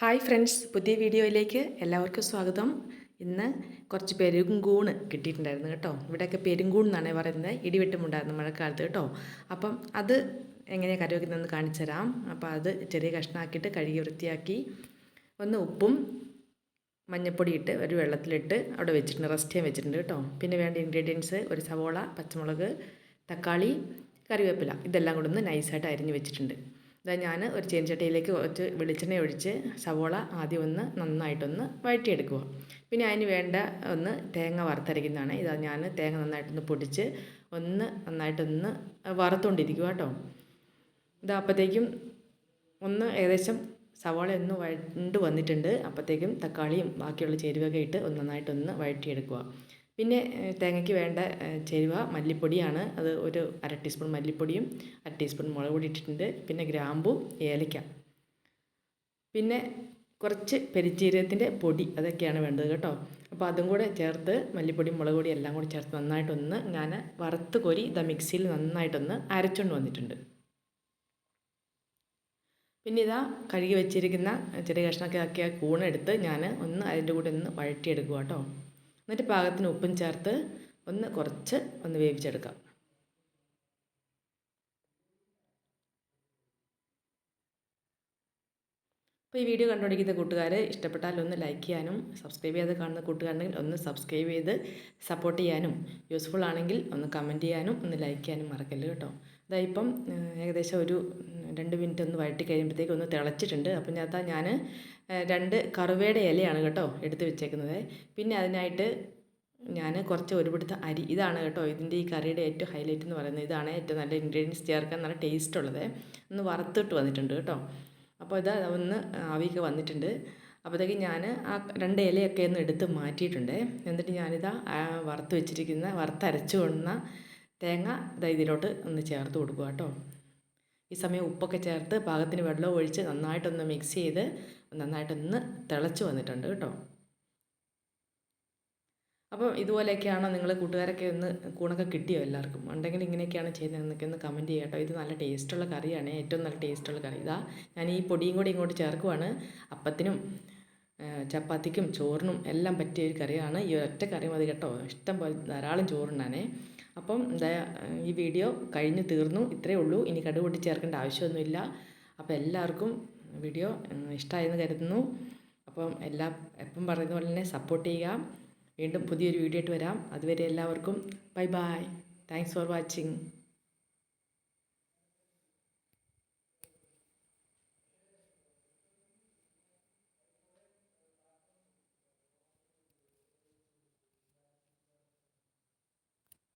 Hi friends പുതിയ വീഡിയോയിലേക്ക് എല്ലാവർക്കും സ്വാഗതം. ഇന്ന് കുറച്ച് പെരുങ്കൂണ് കിട്ടിയിട്ടുണ്ടായിരുന്നു കേട്ടോ. ഇവിടെയൊക്കെ പെരുങ്കൂൺ എന്നാണ് പറയുന്നത്. ഇടിവെട്ടുമുണ്ടായിരുന്നു മഴക്കാലത്ത് കേട്ടോ. അപ്പം അത് എങ്ങനെയാണ് കറി വയ്ക്കുന്നതെന്ന് കാണിച്ചു തരാം. അപ്പോൾ അത് ചെറിയ കഷ്ണമാക്കിയിട്ട് കഴുകി വൃത്തിയാക്കി ഒന്ന് ഉപ്പും മഞ്ഞപ്പൊടി ഇട്ട് ഒരു വെള്ളത്തിലിട്ട് അവിടെ വെച്ചിട്ടുണ്ട്. റെസ്റ്റ് ചെയ്യാൻ വെച്ചിട്ടുണ്ട് കേട്ടോ. പിന്നെ വേണ്ട ഇൻഗ്രീഡിയൻസ് ഒരു സവോള പച്ചമുളക് തക്കാളി കറിവേപ്പില. ഇതെല്ലാം കൂടെ ഒന്ന് നൈസായിട്ട് അരിഞ്ഞ് വെച്ചിട്ടുണ്ട്. ഇതാ ഞാൻ ഒരു ചീനച്ചട്ടിയിലേക്ക് കുറച്ച് വെളിച്ചെണ്ണ ഒഴിച്ച് സവോള ആദ്യം ഒന്ന് നന്നായിട്ടൊന്ന് വഴറ്റിയെടുക്കുക. പിന്നെ അതിന് വേണ്ട ഒന്ന് തേങ്ങ വറുത്തരയ്ക്കുന്നതാണ്. ഇതാ ഞാൻ തേങ്ങ നന്നായിട്ടൊന്ന് പൊടിച്ച് ഒന്ന് നന്നായിട്ടൊന്ന് വറുത്തുകൊണ്ടിരിക്കുക കേട്ടോ. ഇതാ അപ്പോഴത്തേക്കും ഒന്ന് ഏകദേശം സവാള ഒന്ന് വഴണ്ട് വന്നിട്ടുണ്ട്. അപ്പോഴത്തേക്കും തക്കാളിയും ബാക്കിയുള്ള ചേരുവയൊക്കെ ഇട്ട് ഒന്ന് നന്നായിട്ടൊന്ന് വഴറ്റിയെടുക്കുക. പിന്നെ തേങ്ങയ്ക്ക് വേണ്ട ചേരുവ മല്ലിപ്പൊടിയാണ്. അത് ഒരു അര ടീസ്പൂൺ മല്ലിപ്പൊടിയും അര ടീസ്പൂൺ മുളക് പൊടി ഇട്ടിട്ടുണ്ട്. പിന്നെ ഗ്രാമ്പും ഏലയ്ക്ക പിന്നെ കുറച്ച് പെരിച്ചീരകത്തിന്റെ പൊടി അതൊക്കെയാണ് വേണ്ടത് കേട്ടോ. അപ്പോൾ അതും കൂടെ ചേർത്ത് മല്ലിപ്പൊടിയും മുളക് പൊടിയും എല്ലാം കൂടി ചേർത്ത് നന്നായിട്ടൊന്ന് ഞാൻ വറുത്ത് കോരി ഇതാ മിക്സിയിൽ നന്നായിട്ടൊന്ന് അരച്ചുകൊണ്ട് വന്നിട്ടുണ്ട്. പിന്നെ ഇതാ കഴുകി വെച്ചിരിക്കുന്ന ചെറിയ കഷ്ണമൊക്കെ ആക്കിയ കൂണെടുത്ത് ഞാൻ ഒന്ന് അതിന്റെ കൂടെ ഒന്ന് വഴറ്റിയെടുക്കുക കേട്ടോ. എന്നിട്ട് പാകത്തിന് ഉപ്പും ചേർത്ത് ഒന്ന് കുറച്ച് ഒന്ന് വേവിച്ചെടുക്കാം. അപ്പോൾ ഈ വീഡിയോ കണ്ടുപിടിക്കുന്ന കൂട്ടുകാർ ഇഷ്ടപ്പെട്ടാൽ ഒന്ന് ലൈക്ക് ചെയ്യാനും സബ്സ്ക്രൈബ് ചെയ്ത് കാണുന്ന കൂട്ടുകാരുണ്ടെങ്കിൽ ഒന്ന് സബ്സ്ക്രൈബ് ചെയ്ത് സപ്പോർട്ട് ചെയ്യാനും യൂസ്ഫുൾ ആണെങ്കിൽ ഒന്ന് കമന്റ് ചെയ്യാനും ഒന്ന് ലൈക്ക് ചെയ്യാനും മറക്കല്ല് കേട്ടോ. അതാ ഇപ്പം ഏകദേശം ഒരു രണ്ട് മിനിറ്റ് ഒന്ന് വഴറ്റി കഴിയുമ്പോഴത്തേക്ക് ഒന്ന് തിളച്ചിട്ടുണ്ട്. അപ്പം ഞാൻ ഞാൻ രണ്ട് കറുവയുടെ ഇലയാണ് കേട്ടോ എടുത്ത് വെച്ചേക്കുന്നത്. പിന്നെ അതിനായിട്ട് ഞാൻ കുറച്ച് ഒരുപിടുത്ത അരി ഇതാണ് കേട്ടോ ഇതിന്റെ ഈ കറിയുടെ ഏറ്റവും ഹൈലൈറ്റ് എന്ന് പറയുന്നത്. ഇതാണ് ഏറ്റവും നല്ല ഇൻഗ്രീഡിയൻസ് ചേർക്കാൻ നല്ല ടേസ്റ്റ് ഉള്ളത്. ഒന്ന് വറുത്തിട്ട് വന്നിട്ടുണ്ട് കേട്ടോ. അപ്പോൾ ഇത് ഒന്ന് ആവിയൊക്കെ വന്നിട്ടുണ്ട്. അപ്പോഴത്തേക്ക് ഞാൻ ആ രണ്ട് ഇലയൊക്കെ ഒന്ന് എടുത്ത് മാറ്റിയിട്ടുണ്ട്. എന്നിട്ട് ഞാനിതാ വറുത്ത് വെച്ചിരിക്കുന്ന വറുത്തരച്ചു കൊണ്ടുന്ന തേങ്ങ ഇതാ ഇതിലോട്ട് ഒന്ന് ചേർത്ത് കൊടുക്കുക കേട്ടോ. ഈ സമയം ഉപ്പൊക്കെ ചേർത്ത് പാകത്തിന് വെള്ളം ഒഴിച്ച് നന്നായിട്ടൊന്ന് മിക്സ് ചെയ്ത് നന്നായിട്ടൊന്ന് തിളച്ച് വന്നിട്ടുണ്ട് കേട്ടോ. അപ്പോൾ ഇതുപോലെയൊക്കെയാണോ നിങ്ങൾ കൂട്ടുകാരൊക്കെ ഒന്ന് കൂണൊക്കെ കിട്ടിയോ എല്ലാവർക്കും? ഉണ്ടെങ്കിൽ ഇങ്ങനെയൊക്കെയാണ് ചെയ്യുന്നതെന്നൊക്കെ ഒന്ന് കമന്റ് ചെയ്യട്ടോ ഇത് നല്ല ടേസ്റ്റുള്ള കറിയാണ്. ഏറ്റവും നല്ല ടേസ്റ്റുള്ള കറി. ഇതാ ഞാൻ ഈ പൊടിയും കൂടി ഇങ്ങോട്ട് ചേർക്കുവാണ്. അപ്പത്തിനും ചപ്പാത്തിക്കും ചോറിനും എല്ലാം പറ്റിയ ഒരു കറിയാണ്. ഈ ഒറ്റ കറി മതി കേട്ടോ. ഇഷ്ടം പോലെ ധാരാളം ചോറുണ്ടാണേ. അപ്പം എന്താ ഈ വീഡിയോ കഴിഞ്ഞ് തീർന്നു. ഇത്രയേ ഉള്ളൂ. ഇനി കടു കൂട്ടി ചേർക്കേണ്ട ആവശ്യമൊന്നുമില്ല. അപ്പോൾ എല്ലാവർക്കും വീഡിയോ ഇഷ്ടമായെന്ന് കരുതുന്നു. അപ്പം എല്ലാം എപ്പം പറയുന്ന പോലെ തന്നെ സപ്പോർട്ട് ചെയ്യുക. വീണ്ടും പുതിയൊരു വീഡിയോ ആയിട്ട് വരാം. അതുവരെ എല്ലാവർക്കും bye bye thanks for watching